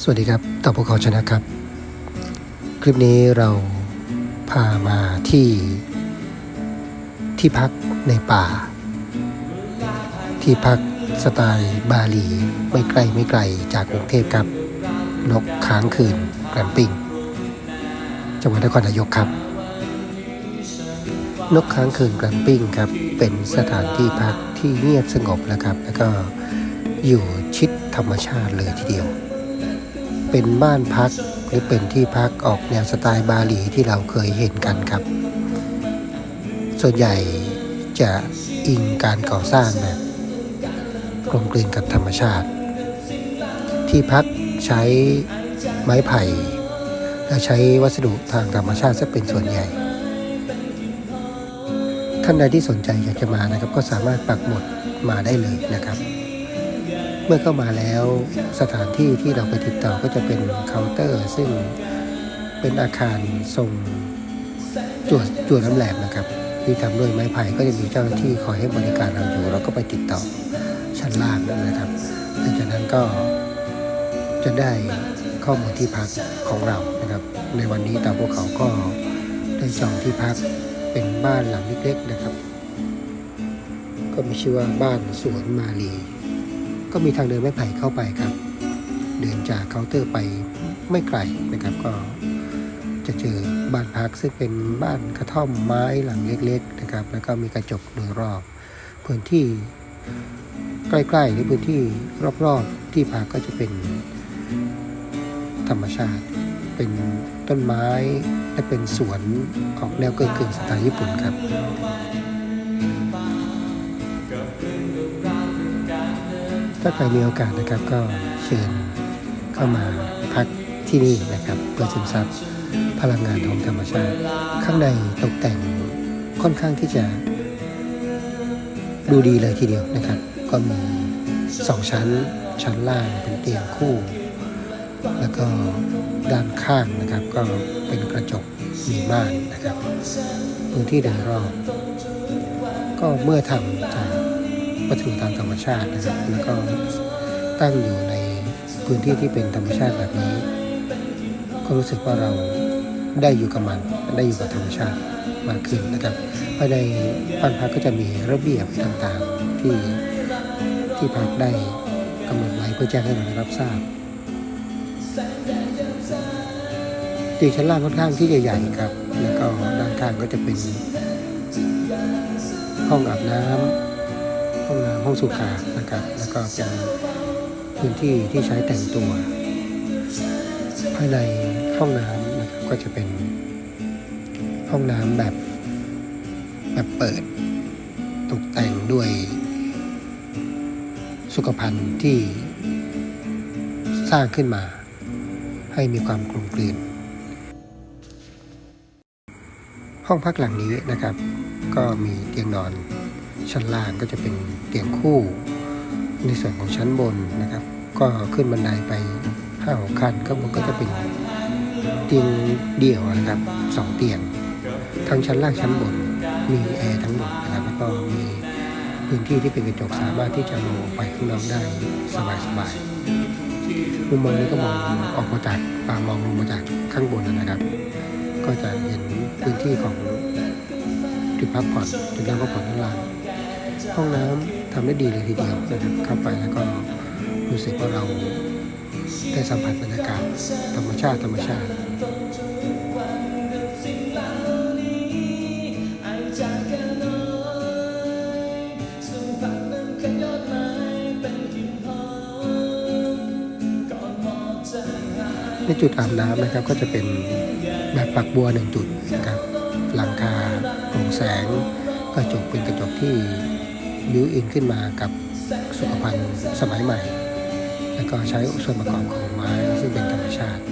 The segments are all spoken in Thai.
สวัสดีครับต่อภูเขาชนะครับ คลิปนี้เราพามาที่ที่พักในป่า ที่พักสไตล์บาหลี ไม่ไกลไม่ไกลจากกรุงเทพครับ นกค้างคืนแกรมปิ้งจังหวัดนครนายกครับ นกค้างคืนแกรมปิ้งครับ เป็นสถานที่พักที่เงียบสงบนะครับ แล้วก็อยู่ชิดธรรมชาติเลยทีเดียว เป็นบ้านพักหรือเป็นที่พักออกแนวสไตล์บาหลีที่เราเคยเห็นกันครับ ส่วนใหญ่จะอิงการก่อสร้างแบบกลมกลืนกับธรรมชาติ ที่พักใช้ไม้ไผ่และใช้วัสดุทางธรรมชาติซะเป็นส่วนใหญ่ ท่านใดที่สนใจอยากจะมานะครับ ก็สามารถปักหมุดมาได้เลยนะครับ เมื่อเข้ามาแล้วสถานที่ที่เราไปติดต่อก็จะเป็นเคาน์เตอร์ ซึ่งเป็นอาคารทรงจวดจวดน้ำแหลมนะครับที่ทำด้วยไม้ไผ่ก็จะมีเจ้าหน้าที่คอยให้บริการเราอยู่เราก็ไปติดต่อชั้นล่างนะครับหลังจากนั้นก็จะได้ข้อมูลที่พักของเรานะครับ ในวันนี้ตามพวกเขาก็ได้จองที่พักเป็นบ้านหลังเล็กๆนะครับ ก็มีชื่อว่าบ้านสวนมาลี ก็มีทางเดินไม้ไผ่เข้าไปครับ เดินจากเคาน์เตอร์ไปไม่ไกลนะครับก็จะเจอบ้านพักซึ่งเป็นบ้านกระท่อมไม้หลังเล็กๆนะครับ แล้วก็มีกระจกโดยรอบ พื้นที่ใกล้ๆหรือพื้นที่รอบๆที่พักก็จะเป็นธรรมชาติ เป็นต้นไม้และเป็นสวนออกแนวเกินกึ่งๆสไตล์ญี่ปุ่นครับ ถ้าใครมีโอกาสนะครับก็เชิญเข้ามาพักที่นี่นะครับ เพื่อซึมซับพลังงานของธรรมชาติ ข้างในตกแต่งค่อนข้างที่จะดูดีเลยทีเดียวนะครับ ก็มีสองชั้นชั้นล่างเป็นเตียงคู่ แล้วก็ด้านข้างนะครับ ก็เป็นกระจกมีม่านนะครับ พื้นที่โดยรอบก็เมื่อทำจาก วัตถุทางธรรมชาตินะครับ แล้วก็ตั้งอยู่ในพื้นที่ที่เป็นธรรมชาติแบบนี้ ก็รู้สึกว่าเราได้อยู่กับมัน ได้อยู่กับธรรมชาติมากขึ้นนะครับภายในบ้านพักก็จะมีระเบียบต่างๆที่ที่พักได้กำหนดไว้เพื่อแจ้งให้เราได้รับทราบตีชั้นล่างค่อนข้างที่จะใหญ่ครับ แล้วก็ด้านข้างก็จะเป็นห้องอาบน้ำ ห้องสุขานะครับ แล้วก็เป็นพื้นที่ที่ใช้แต่งตัว ภายในห้องน้ำนะครับก็จะเป็นห้องน้ำแบบแบบเปิด ตกแต่งด้วยสุขภัณฑ์ที่สร้างขึ้นมา ให้มีความกลมกลืน ห้องพักหลังนี้นะครับ ก็มีเตียงนอน ชั้นล่างก็จะเป็นเตียงคู่ ในส่วนของชั้นบนนะครับ ก็ขึ้นบันไดไปห้าหกขั้นข้างบนก็จะเป็นเตียงเดี่ยวนะครับสองเตียงทั้งชั้นล่างชั้นบนมีแอร์ทั้งหมดนะครับแล้วก็มีพื้นที่ที่เป็นกระจกสามารถที่จะมองไปข้างนอกได้สบายๆมุมมองนี้ก็มองออกมาจากปามองลงมาจากข้างบนนะครับ ก็จะเห็นพื้นที่ของจุดพักผ่อนจุดนั่งพักผ่อนด้านล่าง ห้องน้ำทำได้ดีเลยทีเดียวนะครับเข้าไปแล้วก็รู้สึกว่าเราได้สัมผัสบรรยากาศธรรมชาติธรรมชาติในจุดอาบน้ำนะครับก็จะเป็นแบบปักบัวหนึ่งจุดนะครับหลังคาโปร่งแสงกระจกเป็นกระจกที่ บิวอินขึ้นมากับสุขภัณฑ์สมัยใหม่ แล้วก็ใช้ส่วนประกอบของไม้ซึ่งเป็นธรรมชาติ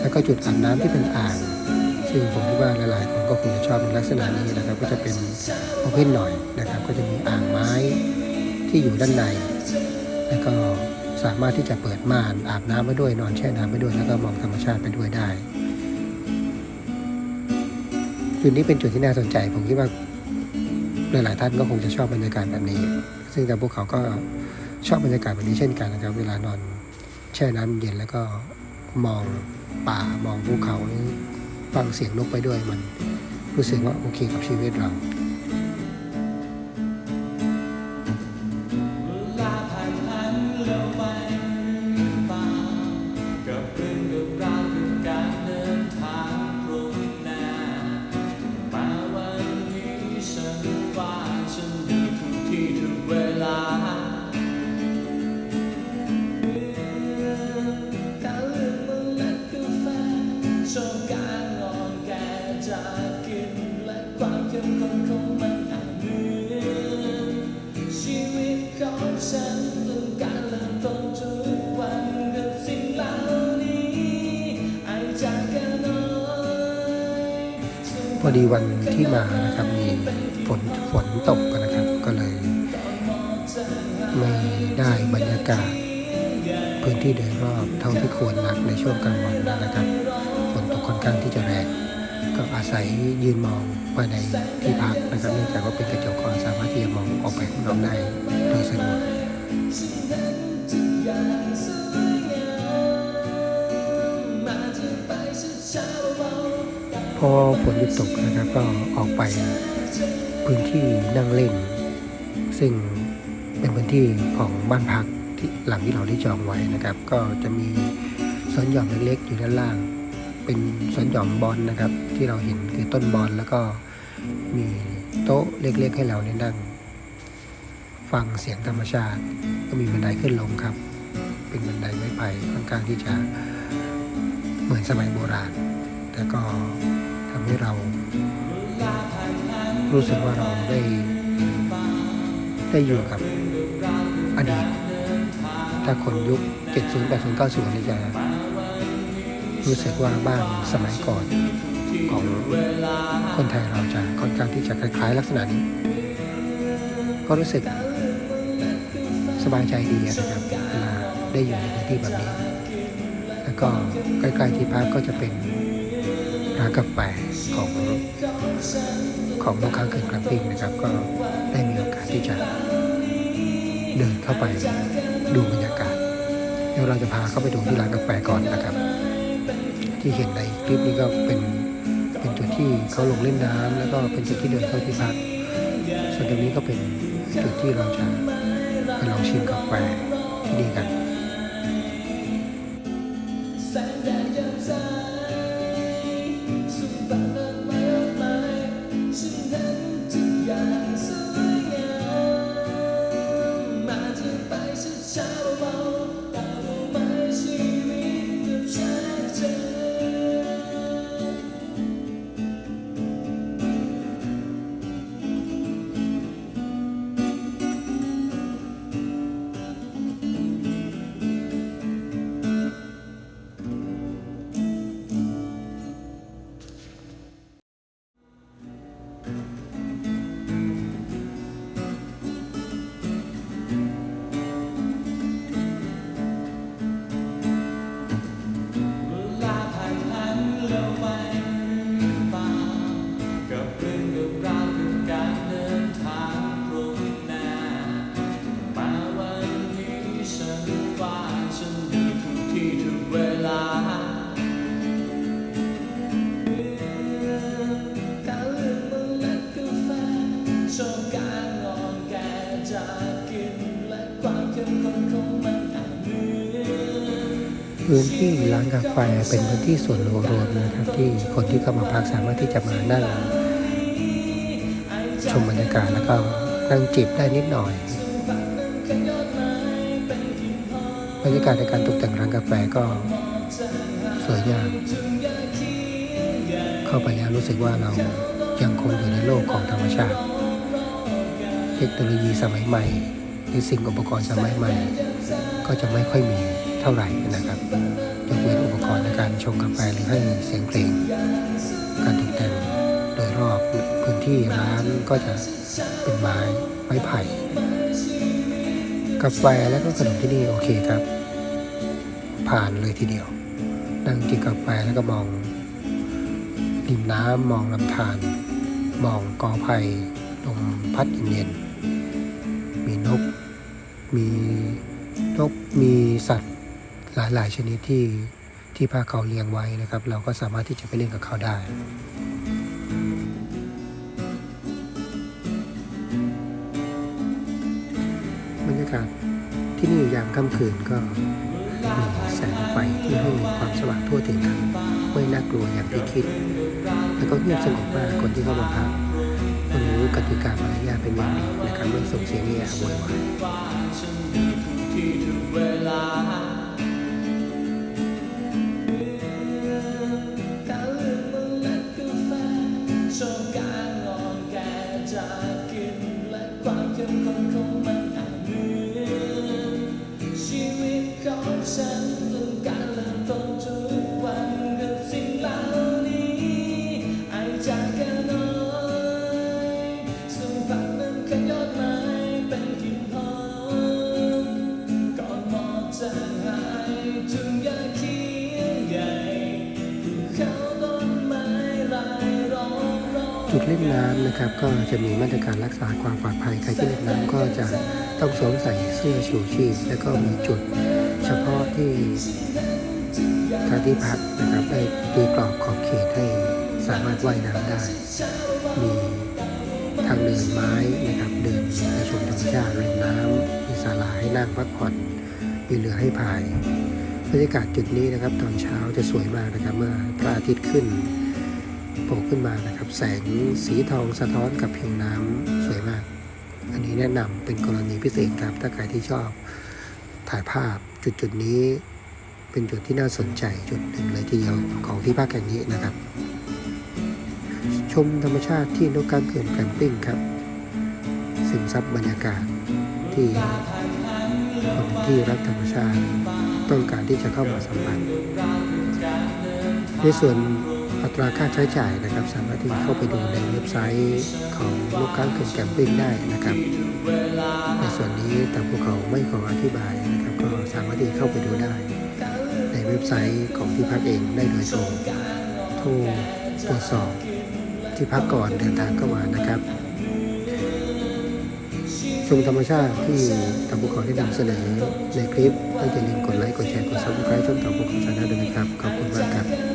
แล้วก็จุดอาบน้ำที่เป็นอ่าง ซึ่งผมคิดว่าหลายๆคนก็คงจะชอบในลักษณะนี้นะครับ ก็จะเป็นโอเพนหน่อยนะครับ ก็จะมีอ่างไม้ที่อยู่ด้านใน แล้วก็สามารถที่จะเปิดม่านอาบน้ำไปด้วยนอนแช่น้ำไปด้วยแล้วก็มองธรรมชาติไปด้วยได้ จุดนี้เป็นจุดที่น่าสนใจ ผมคิดว่า หลายๆท่านก็คงจะชอบบรรยากาศแบบนี้ ซึ่งแต่พวกเขาก็ชอบบรรยากาศแบบนี้เช่นกันนะครับ เวลานอนแช่น้ำเย็นแล้วก็มองป่ามองภูเขาฟังเสียงนกไปด้วยมันรู้สึกว่าโอเคกับชีวิตเรา ดีวันที่มานะครับมีฝนฝนตกนะครับ ก็เลย ไม่ได้บรรยากาศ พื้นที่โดยรอบเท่าที่ควรนักในช่วงกลางวันนะครับฝนตกค่อนข้างที่จะแรงก็อาศัยยืนมองภายในที่พักนะครับเนื่องจากว่าเป็นกระจกก็สามารถที่จะมองออกไปข้างนอกได้โดยสะดวก พอฝนหยุดตกนะครับก็ออกไปพื้นที่นั่งเล่น ซึ่งเป็นพื้นที่ของบ้านพักที่หลังที่เราได้จองไว้นะครับ ก็จะมีสวนหย่อมเล็กๆอยู่ด้านล่าง เป็นสวนหย่อมบอลนะครับ ที่เราเห็นคือต้นบอลแล้วก็มีโต๊ะเล็กๆให้เราได้นั่ง ฟังเสียงธรรมชาติ ก็มีบันไดขึ้นลงครับ เป็นบันไดไม้ไผ่ค่อนข้างที่จะเหมือนสมัยโบราณแต่ก็ ให้เรา รู้สึกว่าเราได้ ได้อยู่กับอดีต ถ้าคนยุค 70 80 90นี่จะรู้สึกว่าบ้านสมัยก่อนของคนไทยเราจะค่อนข้างที่จะคล้ายๆ ลักษณะนี้ ก็รู้สึกสบายใจดีนะครับเวลาได้อยู่ในพื้นที่แบบนี้ แล้วก็ใกล้ๆที่พักก็จะเป็น ร้านกาแฟของของลูกค้าเกินกราฟิกนะครับ ก็ได้มีโอกาสที่จะเดินเข้าไปดูบรรยากาศ เดี๋ยวเราจะพาเข้าไปดูที่ร้านกาแฟก่อนนะครับ ที่เห็นในคลิปนี้ก็เป็นเป็นจุดที่เขาลงเล่นน้ำแล้วก็เป็นจุดที่เดินเข้าที่พักส่วนตรงนี้ก็เป็นจุดที่เราจะไปลองชิมกาแฟที่นี่กัน สุ พื้นที่ร้านกาแฟเป็นพื้นที่ส่วนรวมนะครับที่คนที่เข้ามาพักสามารถที่จะมานั่งชมบรรยากาศแล้วก็นั่งจิบได้นิดหน่อย บรรยากาศในการตกแต่งร้านกาแฟก็สวยงามเข้าไปแล้วรู้สึกว่าเรายังคงอยู่ในโลกของธรรมชาติ เทคโนโลยีสมัยใหม่ หรือสิ่งอุปกรณ์สมัยใหม่ ก็จะไม่ค่อยมี เท่าไหร่นะครับยกเว้นอุปกรณ์ในการชงกาแฟหรือให้เสียงเพลง การตกแต่งโดยรอบพื้นที่ร้านก็จะเป็นไม้ไม้ไผ่กาแฟและก็ขนมที่นี่โอเคครับ ผ่านเลยทีเดียว นั่งกินกาแฟแล้วก็มองริมน้ำมองลำธารมองกอไผ่ลมพัดเย็นๆมีนก มีนกมีสัตว์ หลายหลายชนิดที่ที่ภาคเขาเลี้ยงไว้นะครับ เราก็สามารถที่จะไปเล่นกับเขาได้บรรยากาศที่นี่ยามค่ำคืนก็มีแสงไฟที่ให้ความสว่างทั่วถึงครับไม่น่ากลัวอย่างที่คิด แล้วก็เงียบสงบมากคนที่เข้ามาพักก็รู้กติกามารยาเป็นอย่างดีนะครับไม่ส่งเสียงเอะอะโวยวาย นะครับก็จะมีมาตรการรักษาความปลอดภัยใครที่เล่นน้ำก็จะต้องสวมใส่เสื้อชูชีพแล้วก็มีจุดเฉพาะที่ท่าที่พักนะครับได้ตีกรอบขอบเขตให้สามารถว่ายน้ำได้ มีทางเดินไม้นะครับเดินในชมธรรมชาติริมน้ำมีศาลาให้นั่งพักผ่อนมีเรือให้พายบรรยากาศจุดนี้นะครับ ตอนเช้าจะสวยมากนะครับ เมื่อพระอาทิตย์ขึ้น โผล่ขึ้นมานะครับ แสงสีทองสะท้อนกับผิวน้ำสวยมาก อันนี้แนะนำเป็นกรณีพิเศษครับ ถ้าใครที่ชอบถ่ายภาพจุดจุดนี้เป็นจุดที่น่าสนใจจุดหนึ่งเลยทีเดียวของที่ภาคแห่งนี้นะครับ ชมธรรมชาติที่นกกางเขื่อนแกลมปิ้งครับซึมซับบรรยากาศที่คนที่รักธรรมชาติ ต้องการที่จะเข้ามาสัมผัสในส่วน อัตราค่าใช้จ่ายนะครับ สามารถที่เข้าไปดูในเว็บไซต์ของลูกค้าเกินแกมปิ้งได้นะครับ ในส่วนนี้ทางพวกเขาไม่ขออธิบายนะครับ ก็สามารถที่เข้าไปดูได้ ในเว็บไซต์ของที่พักเองได้โดยตรงโทรตรวจสอบที่พักก่อนเดินทางเข้ามานะครับชมธรรมชาติที่ทางภูเขาได้นำเสนอในคลิปก็อย่าลืมกดไลค์ กดแชร์ กดซับสไครต์ช่องทางภูเขาชาแนลด้วยนะครับ ขอบคุณมากครับ